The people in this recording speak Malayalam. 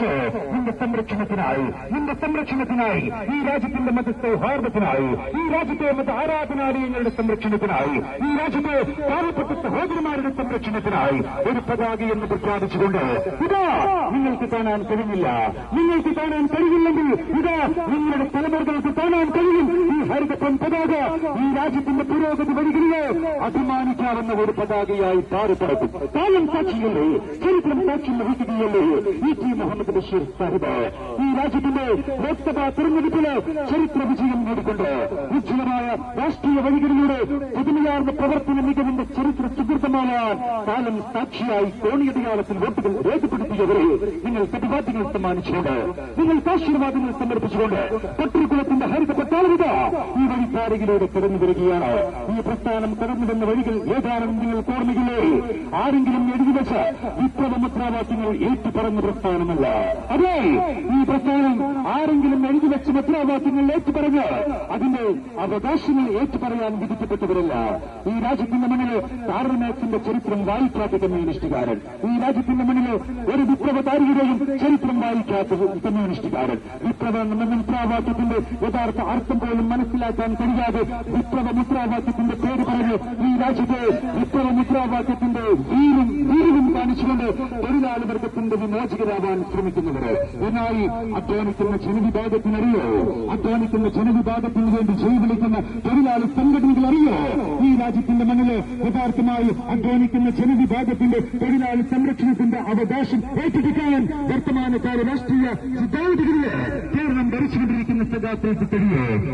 മറിച്ച് നിന്റെ സംരക്ഷണത്തിനായി നിന്റെ സംരക്ഷണത്തിനായി ഈ രാജ്യത്തിന്റെ മത സൗഹാർദ്ദത്തിനായി ഈ രാജ്യത്തെ മത ആരാധനാലയങ്ങളുടെ സംരക്ഷണത്തിനായി ഈ രാജ്യത്തെ പാവപ്പെട്ട സഹോദരന്മാരുടെ സംരക്ഷണത്തിനായി ഒരു പതാക എന്ന് പ്രഖ്യാപിച്ചുകൊണ്ട് ഇതാ നിങ്ങൾക്ക് കാണാൻ കഴിയില്ല. നിങ്ങൾക്ക് കാണാൻ കഴിയില്ലെങ്കിൽ ഇതാ നിങ്ങളുടെ തലമുറകൾക്ക് കാണാൻ കഴിയും. ഈ ഹരിതപ്പൻ പതാക ഈ രാജ്യത്തിന്റെ പുരോഗതി വരികയോ അഭിമാനിക്കാവുന്ന ഒരു പതാകയായി പാറിപ്പറക്കും കാലം സാക്ഷിയല്ലേ? ചരിത്രം സാക്ഷ്യം വഹിക്കുകയല്ലേ? ഇ ടി മുഹമ്മദ് ബഷീർ സാഹിബ് ഈ രാജ്യത്തിന്റെ ലോക്സഭാ തെരഞ്ഞെടുപ്പിൽ ചരിത്ര വിജയം നേടിക്കൊണ്ട് ഉജ്ജ്വലമായ രാഷ്ട്രീയ വഴികളിലൂടെ പുതുമയാർന്ന പ്രവർത്തന മികവിന്റെ ചരിത്ര സുഹൃത്തമായ കാലം സാക്ഷിയായി കോണിയടിയാളത്തിൽ വോട്ടുകൾ രേഖപ്പെടുത്തിയവരെ നിങ്ങൾ പ്രതിപാദ്യങ്ങൾ സമ്മാനിച്ചുകൊണ്ട് നിങ്ങൾ ആശീർവാദങ്ങൾ സമർപ്പിച്ചുകൊണ്ട് പട്ടികുളത്തിന്റെ ഹരിത പട്ടാളവിത ഈ വഴിപ്പാതയിലൂടെ കടന്നു വരികയാണ്. ഈ പ്രസ്ഥാനം കടന്നു വന്ന വഴികൾ ഏതാനും നിങ്ങൾ ഓർമ്മയില്ലേ? ആരെങ്കിലും എഴുതിവെച്ച വിപ്ലവ മുദ്രാവാക്യങ്ങൾ ഏറ്റുപറഞ്ഞ പ്രസ്ഥാനമല്ല. അതെ ഈ പ്രസ്ഥാനം ആരെങ്കിലും എഴുതിവെച്ച മുദ്രാവാക്യങ്ങൾ ഏറ്റുപറഞ്ഞ് അതിന്റെ അവകാശങ്ങൾ ഏറ്റുപറയാൻ വിധിക്കപ്പെട്ടവരല്ല. ഈ രാജ്യത്തിന്റെ മണ്ണിൽ താരനാഥിന്റെ ചരിത്രം വായിക്കാത്ത കമ്മ്യൂണിസ്റ്റുകാരൻ. ഈ രാജ്യത്തിന്റെ മണ്ണിൽ ഒരു വിപ്ലവകാരിയുടെയും ചരിത്രം വായിക്കാത്ത കമ്മ്യൂണിസ്റ്റുകാരൻ. വിപ്ലവ മുദ്രാവാക്യത്തിന്റെ യഥാർത്ഥ അർത്ഥം പോലും മനസ്സിലാക്കാൻ കഴിയാതെ വിപ്ലവ മുദ്രാവാക്യത്തിന്റെ പേര് പറഞ്ഞ് ഈ രാജ്യത്തെ വിപ്ലവ മുദ്രാവാക്യത്തിന്റെ വീരും വീരവും കാണിച്ചുകൊണ്ട് തൊഴിലാളി വർഗത്തിന്റെ വിമോചകരാവാൻ ശ്രമിക്കുന്നവർ എന്നാൽ അധ്വാനിക്കുന്ന ജനവിഭാഗത്തിനറിയോ? അധ്വാനിക്കുന്ന ജനവിഭാഗത്തിന് വേണ്ടി ജീവിക്കുന്ന തൊഴിലാളി സംഘടനകൾ അറിയോ ഈ രാജ്യത്തിന്റെ മണ്ണിൽ യഥാർത്ഥമായി അധ്വാനിക്കുന്ന ജനവിഭാഗത്തിന്റെ തൊഴിലാളി സംരക്ഷണത്തിന്റെ അവകാശം ഏറ്റെടുക്കാൻ വർത്തമാനകാല രാഷ്ട്രീയ സിദ്ധാന്തകളിൽ കേരളം ഭരിച്ചുകൊണ്ടിരിക്കുന്ന സദാത്തേക്ക് കഴിയോ